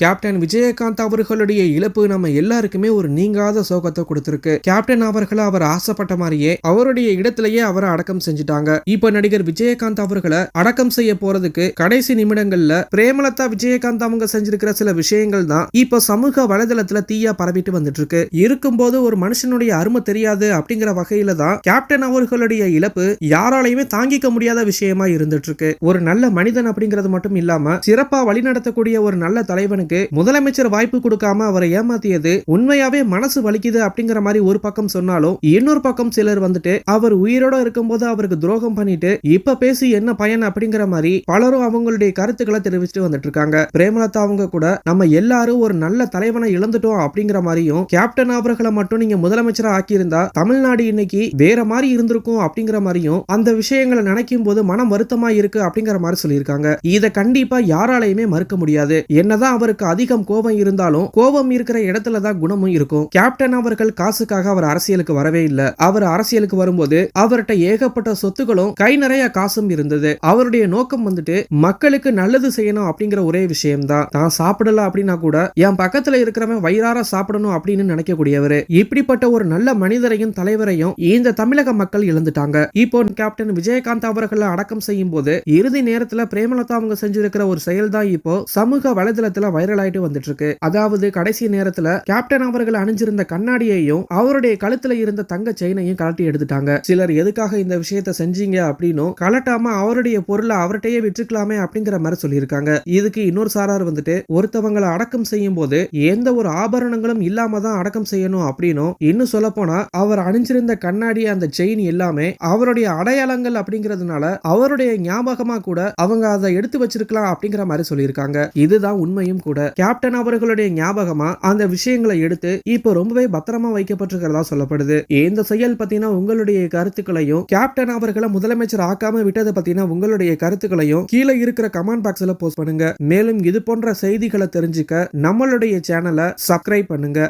Captain Vijayakanth அவர்களுடைய இழப்பு நம்ம எல்லாருக்குமே ஒரு நீங்காத சோகத்தை கொடுத்திருக்கு. கேப்டன் அவர்களை அவர் ஆசைப்பட்ட மாதிரியே அவருடைய இடத்திலேயே அவரை அடக்கம் செஞ்சுட்டாங்க. இப்ப நடிகர் விஜயகாந்த் அவர்களை அடக்கம் செய்ய போறதுக்கு கடைசி நிமிடங்கள்ல பிரேமலதா விஜயகாந்த் அவங்க செஞ்சிருக்கிற சில விஷயங்கள் தான் இப்ப சமூக வலைதளத்துல தீயா பரவிட்டு வந்துட்டு இருக்கு இருக்கும்போது ஒரு மனுஷனுடைய அருமை தெரியாது அப்படிங்கிற வகையில தான் கேப்டன் அவர்களுடைய இழப்பு யாராலையுமே தாங்கிக்க முடியாத விஷயமா இருந்துட்டு இருக்கு ஒரு நல்ல மனிதன் அப்படிங்கிறது மட்டும் இல்லாம சிறப்பா வழிநடத்தக்கூடிய ஒரு நல்ல தலைவனுக்கு முதலமைச்சர் வாய்ப்பு கொடுக்காம அவரை ஏமாத்தியது உண்மையாவே மனசு வலிக்குது அப்படிங்கிற மாதிரி ஒரு பக்கம் சொன்னாலும் இன்னொரு பக்கம் சிலர் வந்துட்டு அவர் உயிரோட இருக்கும்போது அவருக்கு துரோகம் பண்ணிட்டு இப்ப பேசி என்ன பயன் அப்படிங்கிற மாதிரி பலரும் அவங்களுடைய கருத்துக்களை தெரிவிச்சுட்டு வந்துட்டு இருக்காங்க பிரேமலதா அவங்க கூட நம்ம எல்லாரும் ஒரு நல்ல தலைவனை இழந்துட்டோம் அப்படிங்கிற மாதிரியும் கேப்டன் அவர்களை மட்டும் நீங்க முதலமைச்சரா ஆக்கியிருந்தா தமிழ்நாடு இன்னைக்கு வேற மாதிரி இருந்திருக்கும் அப்படிங்கிற மாதிரியும் அந்த விஷயங்களை நினைக்கும் போது மனம் வருத்தமா இருக்கு அப்படிங்கிற மாதிரி சொல்லியிருக்காங்க. இதை கண்டிப்பா யாராலையுமே மறுக்க முடியாது. என்னதான் அவருக்கு அதிகம் கோபம் இருந்தாலும் கோபம் இருக்கிற இடத்துல தான் குணமும் இருக்கும். கேப்டன் அவர்கள் காசுக்காக அவர் அரசியலுக்கு வரவே இல்லை. அவர் அரசியலுக்கு வரும்போது அவர்கிட்ட ஏகப்பட்ட சொத்துகளும் கை நிறைய காசும் இருந்தது. அவருடைய நோக்கம் வந்துட்டு மக்களுக்கு நல்லது செய்யணும் அப்படிங்கிற ஒரே விஷயம்தான். தான் சாப்பிடல அப்படின்னா கூட என் பக்கத்துல இருக்கிறவன் வயிறார சாப்பிடணும் அப்படின்னு நினைக்கக்கூடியவர். இப்படிப்பட்ட ஒரு நல்ல மனிதரையும் தலைவரையும் இந்த தமிழக மக்கள் இழந்துட்டாங்க. இப்போ கேப்டன் விஜயகாந்த் அவர்களை அடக்கம் செய்யும் போது இறுதி நேரத்துல பிரேமலதா அவங்க செஞ்சிருக்கிற ஒரு செயல் தான் இப்போ சமூக வலைதளத்துல வைரல் ஆயிட்டு வந்துட்டு இருக்கு அதாவது கடைசி நேரத்துல கேப்டன் அவர்கள் அணிஞ்சிருந்த கண்ணாடியையும் அவருடைய கழுத்துல இருந்த தங்க செயினையும் கழட்டி எடுத்துட்டாங்க. சிலர் எதுக்காக இந்த விஷயத்த செஞ்சீங்க அப்படின்னும் கலட்டாம அவருடைய பொருளை அவர்கிட்டயே விற்றுக்கலாமே அப்படிங்கிற மாதிரி சொல்லியிருக்காங்க. இதுக்கு இன்னொரு சாரார் வந்துட்டு ஒருத்தவங்களை அடக்கம் செய்யும் போது எந்த ஒரு ஆபரணங்களும் இல்லாம தான் அடக்கம் செய்யணும் அப்படின்னும் இன்னும் சொல்ல போனா அவர் அணிஞ்சிருந்த கண்ணாடி அந்த செயின் எல்லாமே அவருடைய அடையாளங்கள் அப்படிங்கிறதுனால அவருடைய ஞாபகமா கூட அவங்க அதை எடுத்து வச்சிருக்கலாம் அப்படிங்கிற மாதிரி சொல்லியிருக்காங்க. இதுதான் உண்மையும் கூட கேப்டன் அவர்களுடைய ஞாபகமா அந்த விஷயங்களை எடுத்து இப்போ ரொம்பவே பத்திரமா வைக்கப்பட்டிருக்கிறதா சொல்லப்படுது. இந்த செயல் பத்தின உங்களுடைய கருத்துக்களையும் கேப்டன் அவர்களை முதலமைச்சர் ஆக்காம விட்டதை பத்தின உங்களுடைய கருத்துக்களையும் கீழே இருக்கிற கமெண்ட் பாக்ஸ்ல போஸ்ட் பண்ணுங்க. மேலும் இது போன்ற செய்திகளை தெரிஞ்சுக்க நம்மளுடைய சேனலை சப்ஸ்கிரைப் பண்ணுங்க.